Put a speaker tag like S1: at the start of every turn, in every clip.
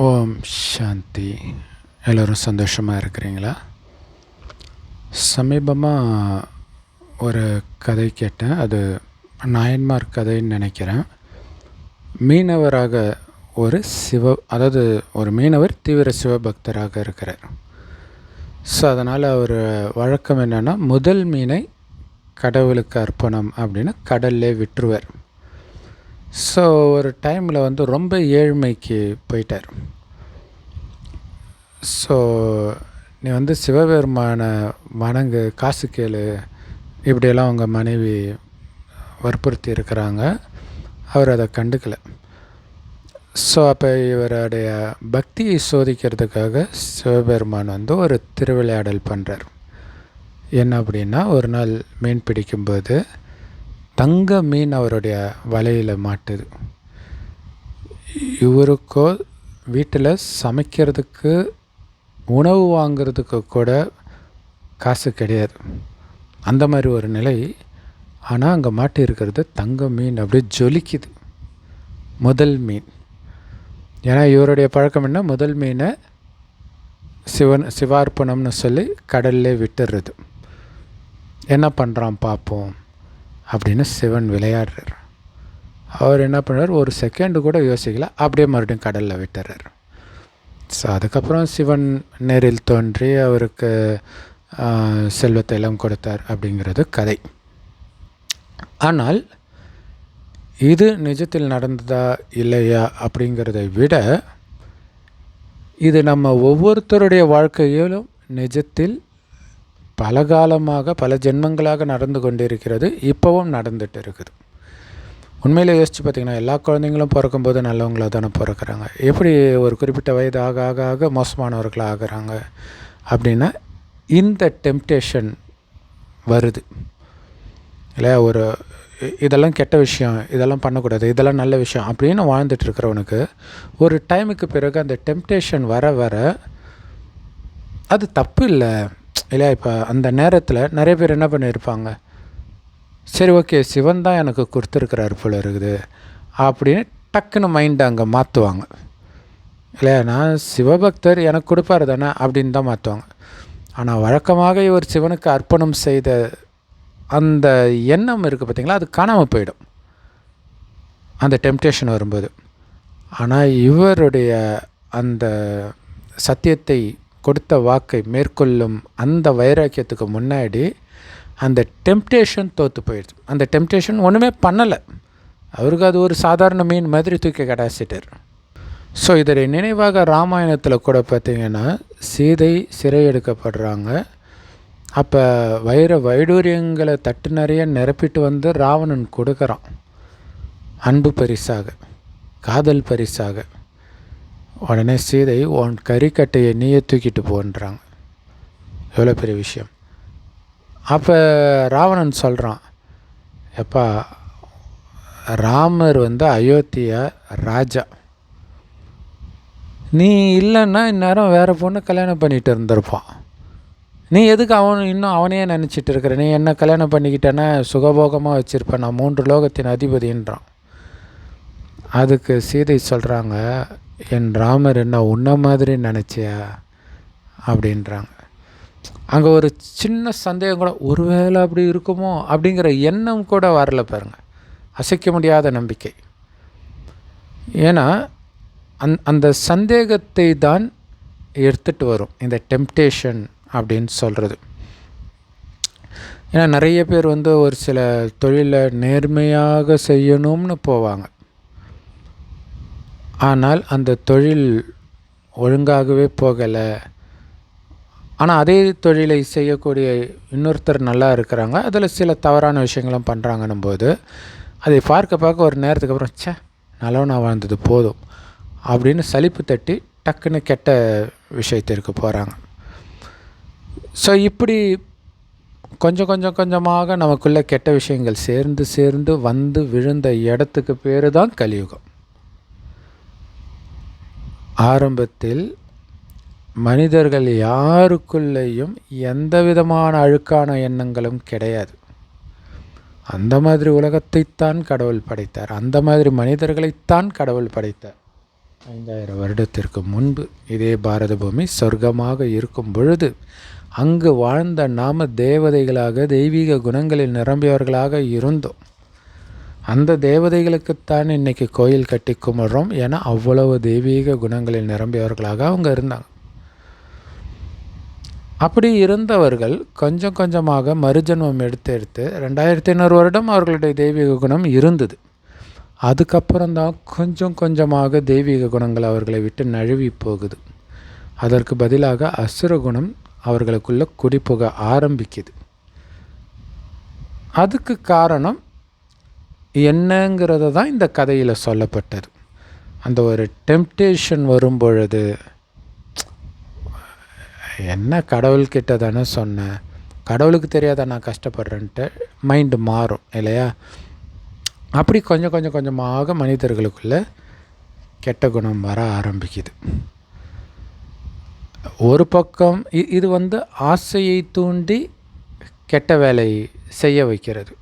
S1: ஓம் சாந்தி. எல்லோரும் சந்தோஷமாக இருக்கிறீங்களா? சமீபமாக ஒரு கதை கேட்டேன். அது நாயன்மார் கதைன்னு நினைக்கிறேன். மீனவராக ஒரு சிவ அதாவது ஒரு மீனவர் தீவிர சிவபக்தராக இருக்கிறார். ஸோ அதனால் அவர் வழக்கம் என்னென்னா முதல் மீனை கடவுளுக்கு அர்ப்பணம் அப்படின்னு கடல்லே விட்டுருவார். ஸோ ஒரு டைமில் வந்து ரொம்ப ஏழ்மைக்கு போயிட்டார். ஸோ நீ வந்து சிவபெருமானை வணங்கு காசு கேளு. இப்படியெல்லாம் அவங்க மனைவி வற்புறுத்தி இருக்கிறாங்க. அவர் அதை கண்டுக்கலை. ஸோ அப்போ இவருடைய பக்தியை சோதிக்கிறதுக்காக சிவபெருமான் வந்து ஒரு திருவிளையாடல் பண்ணுறார் என்ன அப்படின்னா ஒரு நாள் மீன் பிடிக்கும்போது தங்க மீன் அவருடைய வலையில் மாட்டுது. இவருக்கோ வீட்டில் சமைக்கிறதுக்கு உணவு வாங்கிறதுக்கு கூட காசு கிடையாது. அந்த மாதிரி ஒரு நிலை. ஆனால் அங்கே மாட்டி இருக்கிறது தங்க மீன் அப்படியே ஜொலிக்குது. முதல் மீன். ஏன்னா இவருடைய பழக்கம் என்ன? முதல் மீனை சிவன் சிவார்ப்பணம்னு சொல்லி கடல்லே விட்டுடுறது என்ன பண்ணுறான் பார்ப்போம் அப்படின்னு சிவன் விளையாடுறார். அவர் என்ன பண்ணுறார்? ஒரு செகண்டு கூட யோசிக்கல. அப்படியே மறுபடியும் கடலில் விட்டுறார். ஸோ அதுக்கப்புறம் சிவன் நேரில் தோன்றி அவருக்கு செல்வத்தை எல்லாம் கொடுத்தார் அப்படிங்கிறது கதை. ஆனால் இது நிஜத்தில் நடந்ததா இல்லையா அப்படிங்கிறதை விட இது நம்ம ஒவ்வொருத்தருடைய வாழ்க்கையிலும் நிஜத்தில் பல காலமாக பல ஜென்மங்களாக நடந்து கொண்டிருக்கிறது இப்போவும் நடந்துட்டு இருக்குது. உண்மையில் யோசித்து பார்த்திங்கன்னா எல்லா குழந்தைங்களும் பிறக்கும்போது நல்லவங்களாக தானே பிறக்கிறாங்க. எப்படி ஒரு குறிப்பிட்ட வயது ஆக ஆக ஆக மோசமானவர்களாக ஆகிறாங்க அப்படின்னா இந்த டெம்டேஷன் வருது. இல்லை ஒரு இதெல்லாம் கெட்ட விஷயம் இதெல்லாம் பண்ணக்கூடாது இதெல்லாம் நல்ல விஷயம் அப்படின்னு வாழ்ந்துட்டு இருக்கிறவனுக்கு ஒரு டைமுக்கு பிறகு அந்த டெம்டேஷன் வர வர அது தப்பு இல்லை. இல்லையா? இப்போ அந்த நேரத்தில் நிறைய பேர் என்ன பண்ணியிருப்பாங்க சரி ஓகே சிவன் தான் எனக்கு கொடுத்துருக்குறாரு போல இருக்குது அப்படின்னு டக்குன்னு மைண்டை அங்கே மாற்றுவாங்க இல்லையா? நான் சிவபக்தர் எனக்கு கொடுப்பாரு தானே அப்படின்னு தான் மாற்றுவாங்க ஆனால் வழக்கமாக இவர் சிவனுக்கு அர்ப்பணம் செய்த அந்த எண்ணம் இருக்குது பார்த்திங்களா அது காணாமல் போயிடும். அந்த டெம்டேஷன் வரும்போது. ஆனால் இவருடைய அந்த சத்தியத்தை கொடுத்த வாக்கை மேற்கொள்ளும் அந்த வைராக்கியத்துக்கு முன்னாடி அந்த டெம்டேஷன் தோற்று போயிடுச்சு. அந்த டெம்டேஷன் ஒன்றுமே பண்ணலை. அவருக்கு அது ஒரு சாதாரண மீன் மாதிரி தூக்கி கடாசிட்டார். ஸோ இதனை நினைவாக ராமாயணத்தில் கூட பார்த்திங்கன்னா சீதை சிறை எடுக்கப்படுறாங்க. அப்போ வைர வைடூரியங்களை தட்டு நிறைய நிரப்பிட்டு வந்து ராவணன் கொடுக்குறான். அன்பு பரிசாக காதல் பரிசாக. உடனே சீதை உன் கறிக்கட்டையை நீயே தூக்கிட்டு போன்றாங்க எவ்வளோ பெரிய விஷயம். அப்போ ராவணன் சொல்கிறான் எப்பா ராமர் வந்து அயோத்தியா ராஜா. நீ இல்லைன்னா இந்நேரம் வேறு பொண்ணு கல்யாணம் பண்ணிகிட்டு இருந்திருப்பான். நீ எதுக்கு அவன் இன்னும் அவனையே நினச்சிட்டு இருக்கிற? நீ என்ன கல்யாணம் பண்ணிக்கிட்டேன்னா சுகபோகமாக வச்சுருப்பேன் நான் மூன்று லோகத்தின் அதிபதின்றான். அதுக்கு சீதை சொல்கிறாங்க என் ராமர் என்ன உன்ன மாதிரி நினச்சியா? அப்படின்றாங்க. அங்கே ஒரு சின்ன சந்தேகம் கூட ஒருவேளை அப்படி இருக்குமோ? அப்படிங்கிற எண்ணம் கூட வரல பாருங்க. அசைக்க முடியாத நம்பிக்கை. ஏன்னா அந் அந்த சந்தேகத்தை தான் எடுத்துகிட்டு வரும். இந்த டெம்டேஷன் அப்படின்னு சொல்கிறது ஏன்னா நிறைய பேர் வந்து ஒரு சில தொழிலை நேர்மையாக செய்யணும்னு போவாங்க. ஆனால் அந்த தொழில் ஒழுங்காகவே போகலை. ஆனால் அதே தொழிலை செய்யக்கூடிய இன்னொருத்தர் நல்லா இருக்கிறாங்க. அதில் சில தவறான விஷயங்களும் பண்ணுறாங்கன்னும் போது அதை பார்க்க பார்க்க ஒரு நேரத்துக்கு அப்புறம் சே நல்லவனாக வாழ்ந்தது போதும் அப்படின்னு சலிப்பு தட்டி டக்குன்னு கெட்ட விஷயத்திற்கு போகிறாங்க ஸோ இப்படி கொஞ்சம் கொஞ்சம் கொஞ்சமாக நமக்குள்ளே கெட்ட விஷயங்கள் சேர்ந்து சேர்ந்து வந்து விழுந்த இடத்துக்கு பேர் தான் கலியுகம். ஆரம்பத்தில் மனிதர்கள் யாருக்குள்ளேயும் எந்த விதமான அழுக்கான எண்ணங்களும் கிடையாது. அந்த மாதிரி உலகத்தைத்தான் கடவுள் படைத்தார். அந்த மாதிரி மனிதர்களைத்தான் கடவுள் படைத்தார். ஐந்தாயிரம் வருடத்திற்கு முன்பு இதே பாரத பூமி சொர்க்கமாக இருக்கும் பொழுது அங்கு வாழ்ந்த நாம தேவதைகளாக தெய்வீக குணங்களில் நிரம்பியவர்களாக இருந்தோம். அந்த தேவதைகளுக்குத்தான் இன்னைக்கு கோயில் கட்டி கும்பிட்றோம். ஏன்னா அவ்வளவு தெய்வீக குணங்களில் நிரம்பியவர்களாக அவங்க இருந்தாங்க. அப்படி இருந்தவர்கள் கொஞ்சம் கொஞ்சமாக மறுஜன்மம் எடுத்து எடுத்து ரெண்டாயிரத்தி ஐநூறு வருடம் அவர்களுடைய தெய்வீக குணம் இருந்தது. அதுக்கப்புறம்தான் கொஞ்சம் கொஞ்சமாக தெய்வீக குணங்கள் அவர்களை விட்டு நழுவி போகுது. அதற்கு பதிலாக அசுர குணம் அவர்களுக்குள்ள குடிபுக ஆரம்பிக்குது. அதுக்கு காரணம் என்னங்கிறத தான் இந்த கதையில் சொல்லப்பட்டது. அந்த ஒரு டெம்டேஷன் வரும் பொழுது என்ன கடவுள்கிட்ட தானே சொன்னேன் கடவுளுக்கு தெரியாத நான் கஷ்டப்படுறேன்ட்டு மைண்டு மாறும் இல்லையா? அப்படி கொஞ்சம் கொஞ்சம் கொஞ்சமாக மனிதர்களுக்குள்ளே கெட்ட குணம் வர ஆரம்பிக்குது. ஒரு பக்கம் இது வந்து ஆசையை தூண்டி கெட்ட வேலை செய்ய வைக்கிறது.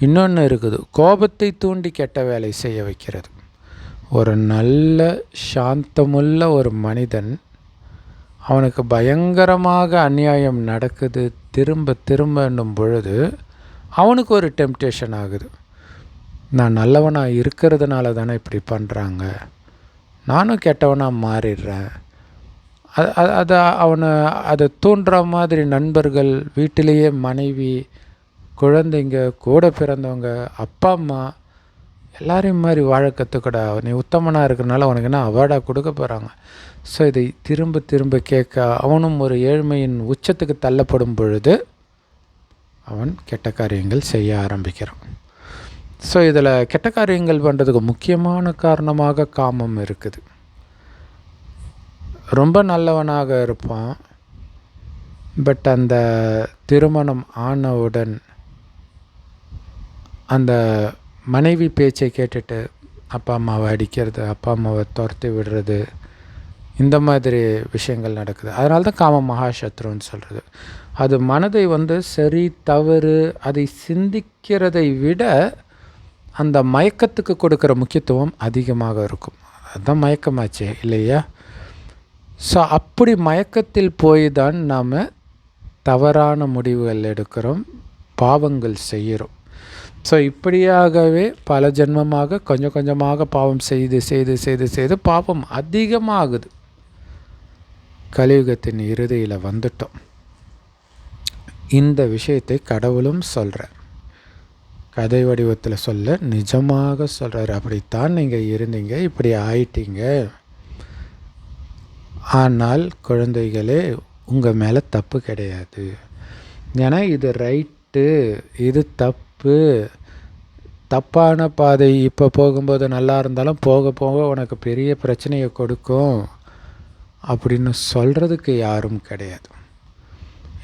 S1: இன்னொன்று இருக்குது கோபத்தை தூண்டி கெட்ட வேலை செய்ய வைக்கிறது. ஒரு நல்ல சாந்தமுள்ள ஒரு மனிதன் அவனுக்கு பயங்கரமாக அநியாயம் நடக்குது திரும்ப திரும்ப என்னும் பொழுது அவனுக்கு ஒரு டெம்டேஷன் ஆகுது. நான் நல்லவனாக இருக்கிறதுனால தானே இப்படி பண்ணுறாங்க நானும் கெட்டவனாக மாறிடுறேன். அதை அது- அது அவனை அதை தூண்டுற மாதிரி நண்பர்கள் வீட்டிலேயே மனைவி குழந்தைங்க கூட பிறந்தவங்க அப்பா அம்மா எல்லாரையும் மாதிரி வாழ கற்றுக்கடா நீ உத்தமனாக இருக்கிறனால உனக்கு என்ன அவார்டாக கொடுக்க போகிறாங்க ஸோ இதை திரும்ப திரும்ப கேட்க அவனும் ஒரு ஏழ்மையின் உச்சத்துக்கு தள்ளப்படும் பொழுது அவன் கெட்ட காரியங்கள் செய்ய ஆரம்பிக்கிறான். ஸோ இதில் கெட்ட காரியங்கள் பண்ணுறதுக்கு முக்கியமான காரணமாக காமம் இருக்குது. ரொம்ப நல்லவனாக இருப்பான் பட் அந்த திருமணம் ஆனவுடன் அந்த மனைவி பேச்சை கேட்டுட்டு அப்பா அம்மாவை அடிக்கிறது அப்பா அம்மாவை துரத்தி விடுறது இந்த மாதிரி விஷயங்கள் நடக்குது. அதனால தான் காம மகாசத்ருன்னு சொல்கிறது அது மனதை வந்து சரி தவறு அதை சிந்திக்கிறதை விட அந்த மயக்கத்துக்கு கொடுக்குற முக்கியத்துவம் அதிகமாக இருக்கும். அதுதான் மயக்கமாச்சு இல்லையா? ஸோ அப்படி மயக்கத்தில் போய் தான் நாம் தவறான முடிவுகள் எடுக்கிறோம் பாவங்கள் செய்கிறோம். ஸோ இப்படியாகவே பல ஜென்மமாக கொஞ்சம் கொஞ்சமாக பாவம் செய்து செய்து செய்து செய்து பாவம் அதிகமாகுது. கலியுகத்தின் இறுதியில் வந்துட்டோம். இந்த விஷயத்தை கடவுளும் சொல்கிறார் கதை வடிவத்தில் சொல்ல நிஜமாக சொல்கிறார் அப்படித்தான் நீங்கள் இருந்தீங்க இப்படி ஆயிட்டீங்க. ஆனால் குழந்தைகளே உங்கள் மேலே தப்பு கிடையாது. ஏன்னா இது ரைட்டு இது தப்பு தப்பான பாதை இப்போ போகும்போது நல்லா இருந்தாலும் போக போக உனக்கு பெரிய பிரச்சனையை கொடுக்கும். அப்படின்னு சொல்கிறதுக்கு யாரும் கிடையாது.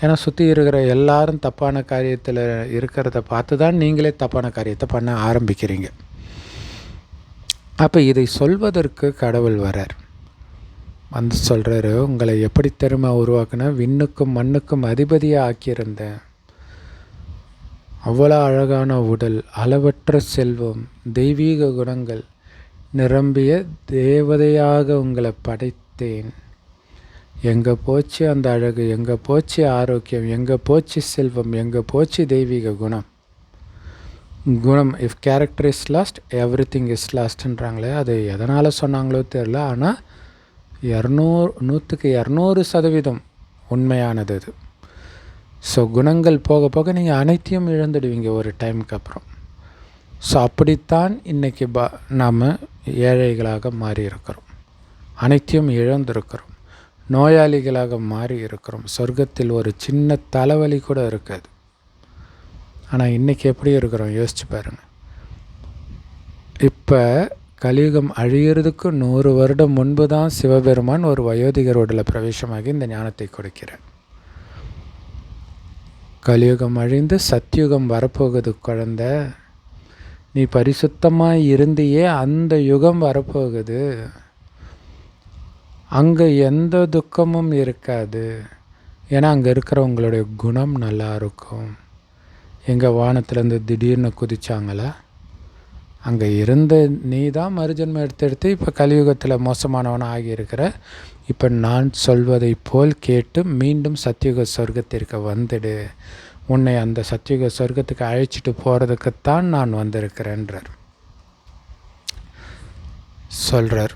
S1: ஏன்னா சுற்றி இருக்கிற எல்லாரும் தப்பான காரியத்தில் இருக்கிறத பார்த்து தான் நீங்களே தப்பான காரியத்தை பண்ண ஆரம்பிக்கிறீங்க. அப்போ இதை சொல்வதற்கு கடவுள் வரார். வந்து சொல்கிறாரு உங்களை எப்படி திறமை உருவாக்குனா? விண்ணுக்கும் மண்ணுக்கும் அதிபதியாக ஆக்கியிருந்தேன். அவ்வளோ அழகான உடல் அளவற்ற செல்வம் தெய்வீக குணங்கள் நிரம்பிய தேவதையாக உங்களை படைத்தேன். எங்கே போச்சு அந்த அழகு? எங்கே போச்சு ஆரோக்கியம்? எங்கே போச்சு செல்வம்? எங்கே போச்சு தெய்வீக குணம்? குணம் if character is lost everything is லாஸ்ட்ன்றாங்களே அது எதனால் சொன்னாங்களோ தெரில ஆனால் இரநூறு நூற்றுக்கு இரநூறு சதவீதம் உண்மையானது அது. ஸோ குணங்கள் போக போக நீங்கள் அனைத்தையும் இழந்துடுவீங்க ஒரு டைமுக்கு அப்புறம். ஸோ அப்படித்தான் இன்றைக்கி பா நாம் ஏழைகளாக மாறி இருக்கிறோம் அனைத்தையும் இழந்திருக்கிறோம். நோயாளிகளாக மாறி இருக்கிறோம் சொர்க்கத்தில் ஒரு சின்ன தலைவலி கூட இருக்காது. ஆனால் இன்றைக்கி எப்படி இருக்கிறோம்? யோசிச்சு பாருங்கள் இப்போ கலியுகம் அழியிறதுக்கு நூறு வருடம் முன்பு தான் சிவபெருமான் ஒரு வயோதிகர் உடலில் பிரவேசமாகி இந்த ஞானத்தை கொடுக்கிறார். கலியுகம் அழிந்து சத்யுகம் வரப்போகுது குழந்த. நீ பரிசுத்தமாக இருந்தியே அந்த யுகம் வரப்போகுது. அங்கே எந்த துக்கமும் இருக்காது. ஏன்னா அங்கே இருக்கிறவங்களுடைய குணம் நல்லா இருக்கும். எங்கள் வானத்துலேருந்து திடீர்னு குதிச்சாங்களா? அங்கே இருந்த நீ தான் மறுஜன்மம் எடுத்து எடுத்து இப்போ கலியுகத்தில் மோசமானவனாக ஆகியிருக்கிற இப்போ நான் சொல்வதை போல் கேட்டு மீண்டும் சத்தியுக சொர்க்கத்திற்கு வந்துடு. உன்னை அந்த சத்தியுக சொர்க்கத்துக்கு அழைச்சிட்டு போகிறதுக்குத்தான் நான் வந்திருக்கிறேன்றார். சொல்கிறார்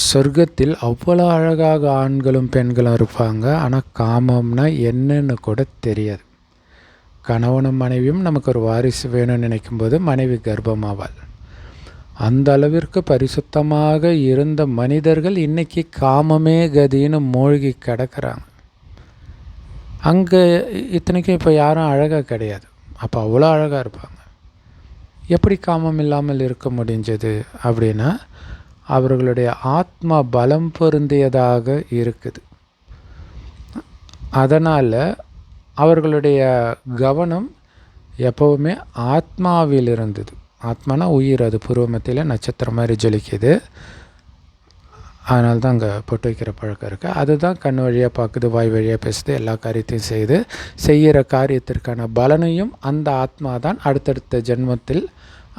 S1: சொர்க்கத்தில் அவ்வளோ அழகாக ஆண்களும் பெண்களும் இருப்பாங்க. ஆனால் காமம்னா என்னன்னு கூட தெரியாது. கணவனும் மனைவியும் நமக்கு ஒரு வாரிசு வேணும்னு நினைக்கும்போது மனைவி கர்ப்பமாவாள். அந்த அளவிற்கு பரிசுத்தமாக இருந்த மனிதர்கள் இன்றைக்கி காமமே கதின்னு மூழ்கி கிடக்கிறாங்க. அங்கே இத்தனைக்கும் இப்போ யாரும் அழகாக கிடையாது. அப்போ அவ்வளோ அழகாக இருப்பாங்க. எப்படி காமம் இல்லாமல் இருக்க முடிஞ்சது அப்படின்னா அவர்களுடைய ஆத்மா பலம் பொருந்தியதாக இருக்குது. அதனால் அவர்களுடைய கவனம் எப்போவுமே ஆத்மாவில் இருந்தது. ஆத்மானா உயிர் அது பூர்வமத்தில் நட்சத்திரம் மாதிரி ஜொலிக்குது. அதனால தான் அங்கே பொட்டு வைக்கிற பழக்கம் இருக்குது அதுதான் கண் வழியாக பார்க்குது வாய் வழியாக பேசுது எல்லா காரியத்தையும் செய்யுது. செய்கிற காரியத்திற்கான பலனையும் அந்த ஆத்மா தான் அடுத்தடுத்த ஜென்மத்தில்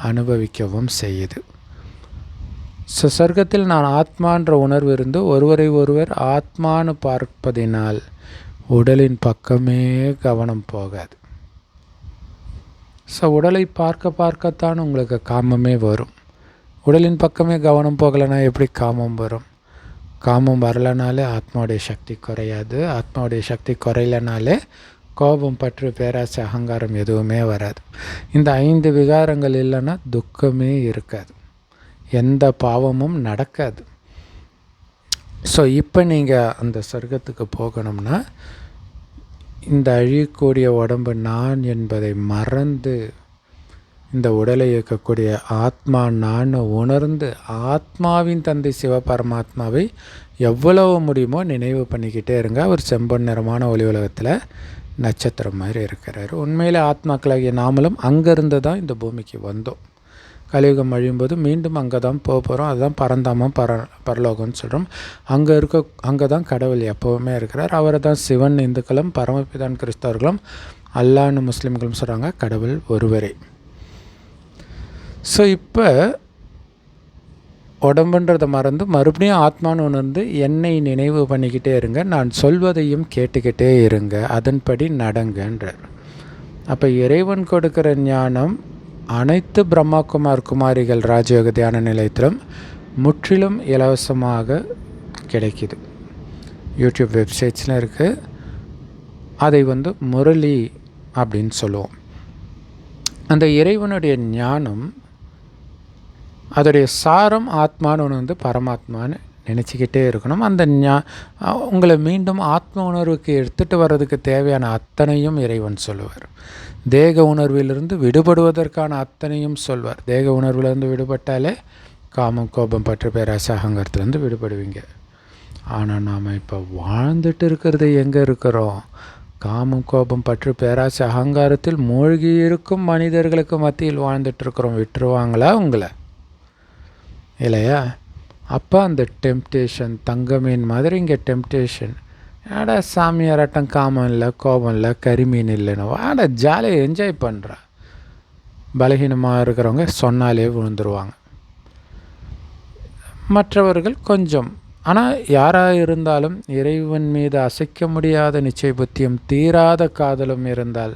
S1: அனுபவிக்கவும் செய்யுது. ஸோ சொர்க்கத்தில் நான் ஆத்மான்ற உணர்வு இருந்து ஒருவரை ஒருவர் ஆத்மானு பார்ப்பதினால் உடலின் பக்கமே கவனம் போகாது. ஸோ உடலை பார்க்க பார்க்கத்தான் உங்களுக்கு காமமே வரும். உடலின் பக்கமே கவனம் போகலைன்னா எப்படி காமம் வரும்? காமம் வரலனாலே ஆத்மாவுடைய சக்தி குறையாது. ஆத்மாவுடைய சக்தி குறையலனாலே கோபம் பற்று பேராசை அகங்காரம் எதுவுமே வராது. இந்த ஐந்து விகாரங்கள் இல்லைன்னா துக்கமே இருக்காது. எந்த பாவமும் நடக்காது. ஸோ இப்போ நீங்கள் அந்த சொர்க்கத்துக்கு போகணும்னா இந்த அழியக்கூடிய உடம்பு நான் என்பதை மறந்து இந்த உடலை இயக்கக்கூடிய ஆத்மா நான் உணர்ந்து ஆத்மாவின் தந்தை சிவபரமாத்மாவை எவ்வளவு முடியுமோ நினைவு பண்ணிக்கிட்டே இருங்க. அவர் செம்பன் நிறமான ஒளி உலகத்தில் நட்சத்திரம் மாதிரி இருக்கிறார். உண்மையில் ஆத்மாக்களாகிய நாமளும் அங்கேருந்து தான் இந்த பூமிக்கு வந்தோம். கலியுகம் அழியும்போது மீண்டும் அங்கே தான் போக போகிறோம் அதுதான் பரந்தாமம் பர பரலோகம்னு சொல்கிறோம் அங்கே இருக்க அங்கே தான் கடவுள் எப்போவுமே இருக்கிறார். அவரை தான் சிவன் இந்துக்களும் பரமபிதான் கிறிஸ்தவர்களும் அல்லான்னு முஸ்லீம்களும் சொல்கிறாங்க கடவுள் ஒருவரே. ஸோ இப்போ உடம்புன்றதை மறந்து மறுபடியும் ஆத்மான்னு உணர்ந்து என்னை நினைவு பண்ணிக்கிட்டே இருங்க. நான் சொல்வதையும் கேட்டுக்கிட்டே இருங்க. அதன்படி நடங்கன்றார். அப்போ இறைவன் கொடுக்குற ஞானம் அனைத்து பிரம்மாகுமார் குமாரிகள் ராஜயோக தியான நிலையத்திலும் முற்றிலும் இலவசமாக கிடைக்கிது. யூடியூப் வெப்சைட்ஸில் இருக்குது அதை வந்து முரளி அப்படின்னு சொல்லுவோம். அந்த இறைவனுடைய ஞானம் அதோடைய சாரம் ஆத்மான்னு ஒன்று வந்து பரமாத்மான்னு நினச்சிக்கிட்டே இருக்கணும். அந்த ஞா உங்களை மீண்டும் ஆத்ம உணர்வுக்கு எடுத்துகிட்டு வர்றதுக்கு தேவையான அத்தனையும் இறைவன் சொல்லுவார். தேக உணர்விலிருந்து விடுபடுவதற்கான அத்தனையும் சொல்வார். தேக உணர்விலிருந்து விடுபட்டாலே காமம் கோபம் பற்று பேராசை அகங்காரத்துலேருந்து விடுபடுவீங்க. ஆனால் நாம் இப்போ வாழ்ந்துட்டு இருக்கிறது எங்கே இருக்கிறோம்? காமம் கோபம் பற்று பேராசை அகங்காரத்தில் மூழ்கி இருக்கும் மனிதர்களுக்கு மத்தியில் வாழ்ந்துட்டு இருக்கிறோம். விட்டுருவாங்களா உங்களை? இல்லையா? அப்போ அந்த டெம்டேஷன் தங்கமீன் மாதிரி இங்கே டெம்டேஷன் ஆடா சாமியாராட்டம் காமம் இல்லை கோபம் இல்லை கரிமீன் இல்லைன்னு. ஆட ஜாலியாக என்ஜாய் பண்ணுறா பலகீனமாக இருக்கிறவங்க சொன்னாலே விழுந்துருவாங்க. மற்றவர்கள் கொஞ்சம். ஆனால் யாராக இருந்தாலும் இறைவன் மீது அசைக்க முடியாத நிச்சய புத்தியும் தீராத காதலும் இருந்தால்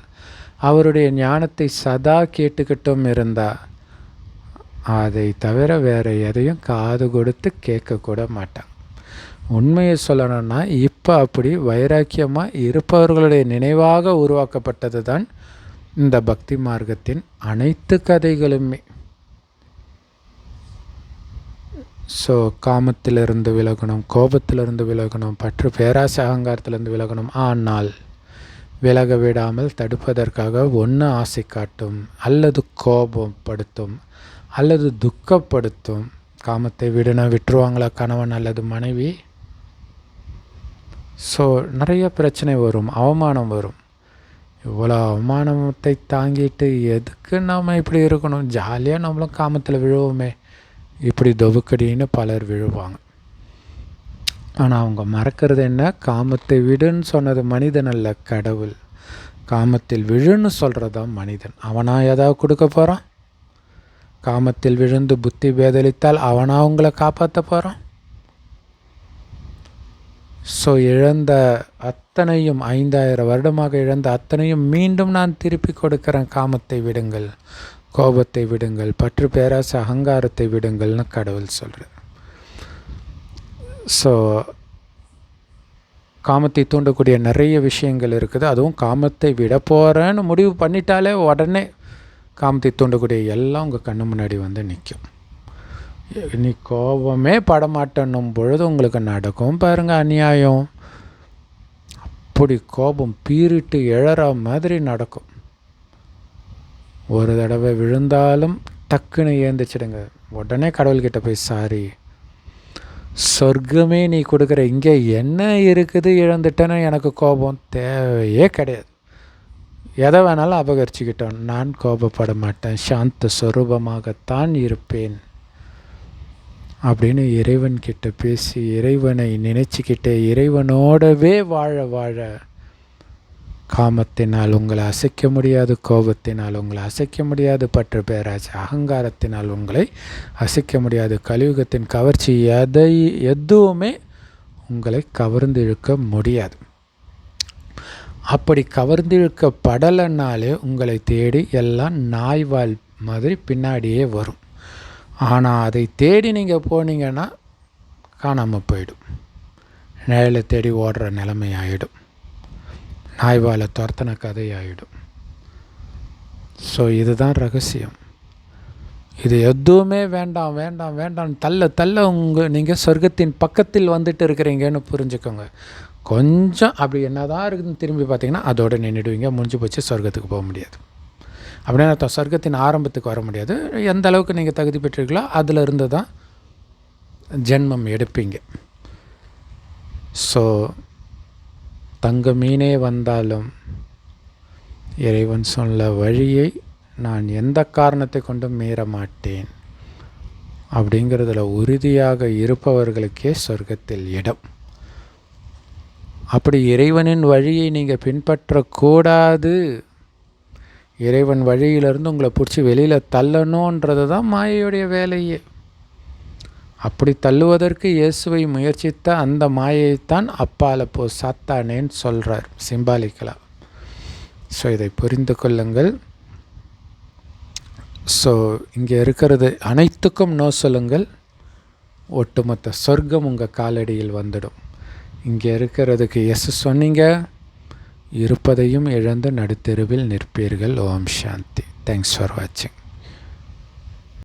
S1: அவருடைய ஞானத்தை சதா கேட்டுக்கிட்டும் இருந்தால் அதை தவிர வேறு எதையும் காது கொடுத்து கேட்கக்கூட மாட்டான். உண்மையை சொல்லணும்னா இப்போ அப்படி வைராக்கியமாக இருப்பவர்களுடைய நினைவாக உருவாக்கப்பட்டது தான் இந்த பக்தி மார்க்கத்தின் அனைத்து கதைகளுமே. ஸோ காமத்திலிருந்து விலகணும் கோபத்திலிருந்து விலகணும் பற்று பேராசை அகங்காரத்திலிருந்து விலகணும். ஆனால் விலக விடாமல் தடுப்பதற்காக ஒன்று ஆசை காட்டும் அல்லது கோபப்படுத்தும் அல்லது துக்கப்படுத்தும் காமத்தை விடுனா விட்டுருவாங்களா கணவன் அல்லது மனைவி? ஸோ நிறைய பிரச்சனை வரும் அவமானம் வரும். இவ்வளோ அவமானத்தை தாங்கிட்டு எதுக்கு நாம் இப்படி இருக்கணும்? ஜாலியாக நம்மளும் காமத்தில் விழுவோமே. இப்படி தொவுக்கடின்னு பலர் விழுவாங்க. ஆனால் அவங்க மறக்கிறது என்ன? காமத்தை விடுன்னு சொன்னது மனிதன் அல்ல கடவுள். காமத்தில் விழுன்னு சொல்கிறது தான் மனிதன். அவனாக ஏதாவது கொடுக்க போகிறான் காமத்தில் விழுந்து புத்தி பேதலித்தால் அவனா உங்களை காப்பாற்ற போகிறான் ஸோ இழந்த அத்தனையும் ஐந்தாயிரம் வருடமாக இழந்த அத்தனையும் மீண்டும் நான் திருப்பி கொடுக்குறேன். காமத்தை விடுங்கள் கோபத்தை விடுங்கள் பற்று பேராசை அகங்காரத்தை விடுங்கள்னு கடவுள் சொல்கிறார் ஸோ காமத்தை தூண்டக்கூடிய நிறைய விஷயங்கள் இருக்குது. அதுவும் காமத்தை விட போகிறேன்னு முடிவு பண்ணிட்டாலே உடனே காமத்தை தூண்டக்கூடிய எல்லாம் உங்கள் கண்ணு முன்னாடி வந்து நிற்கும் நீ கோபமே படமாட்டணும் பொழுது உங்களுக்கு நடக்கும் பாருங்கள் அநியாயம். அப்படி கோபம் பீறிட்டு எழற மாதிரி நடக்கும். ஒரு தடவை விழுந்தாலும் டக்குன்னு ஏந்திச்சிடுங்க. உடனே கடவுள்கிட்ட போய் சாரி சொர்க்கமே நீ கொடுக்குற இங்கே என்ன இருக்குது? இழந்துட்டேன்னு எனக்கு கோபம் தேவையே கிடையாது. எதை வேணாலும் அபகரிச்சுக்கிட்டோம். நான் கோபப்பட மாட்டேன். சாந்த சொரூபமாகத்தான் இருப்பேன். அப்படின்னு இறைவன்கிட்ட பேசி இறைவனை நினச்சிக்கிட்டே இறைவனோடவே வாழ வாழ காமத்தினால் உங்களை அசைக்க முடியாது கோபத்தினால் உங்களை அசைக்க முடியாது பற்று பேராச்சு அகங்காரத்தினால் உங்களை அசைக்க முடியாது கலியுகத்தின் கவர்ச்சி எதை எதுவுமே உங்களை கவர்ந்து இழுக்க முடியாது. அப்படி கவர்ந்திழுக்கப்படலைன்னாலே உங்களை தேடி எல்லாம் நாய்வால் மாதிரி பின்னாடியே வரும். ஆனால் அதை தேடி நீங்கள் போனீங்கன்னா காணாமல் போயிடும். நிழலை தேடி ஓடுற நிலைமை ஆகிடும் நாய்வாலை துரத்தின கதையாயிடும். ஸோ இதுதான் ரகசியம். இது எதுவுமே வேண்டாம் வேண்டாம் வேண்டாம். தள்ள தள்ள உங்கள் நீங்கள் சொர்க்கத்தின் பக்கத்தில் வந்துட்டு இருக்கிறீங்கன்னு புரிஞ்சுக்கோங்க. கொஞ்சம் அப்படி என்ன தான் இருக்குதுன்னு திரும்பி பார்த்தீங்கன்னா அதோடு நின்றுடுவீங்க. முடிஞ்சு போச்சு சொர்க்கத்துக்கு போக முடியாது. அப்படின்னா அர்த்தம்? சொர்க்கத்தின் ஆரம்பத்துக்கு வர முடியாது. எந்த அளவுக்கு நீங்கள் தகுதி பெற்றிருக்கீங்களோ அதில் இருந்து தான் ஜென்மம் எடுப்பீங்க. ஸோ தங்க மீனே வந்தாலும் இறைவன் சொன்ன வழியை நான் எந்த காரணத்தை கொண்டும் மீற மாட்டேன். அப்படிங்கிறதுல உறுதியாக இருப்பவர்களுக்கே சொர்க்கத்தில் இடம். அப்படி இறைவனின் வழியை நீங்கள் பின்பற்றக்கூடாது. இறைவன் வழியிலிருந்து உங்களை பிடிச்சி வெளியில் தள்ளணுன்றது தான் மாயையுடைய வேலையே. அப்படி தள்ளுவதற்கு இயேசுவை முயற்சித்த அந்த மாயைத்தான் அப்பால போ சாத்தானேன்னு சொல்கிறார் சிம்பாலிக்கலாக ஸோ இதை புரிந்து கொள்ளுங்கள். ஸோ இங்கே இருக்கிறது அனைத்துக்கும் நோ சொல்லுங்கள். ஒட்டுமொத்த சொர்க்கம் உங்கள் காலடியில் வந்துடும். இங்கே இருக்கிறதுக்கு எஸ் சொன்னீங்க. இருப்பதையும் இழந்து நடுத்தெருவில் நிற்பீர்கள். ஓம் சாந்தி. தேங்க்ஸ் ஃபார் வாட்சிங்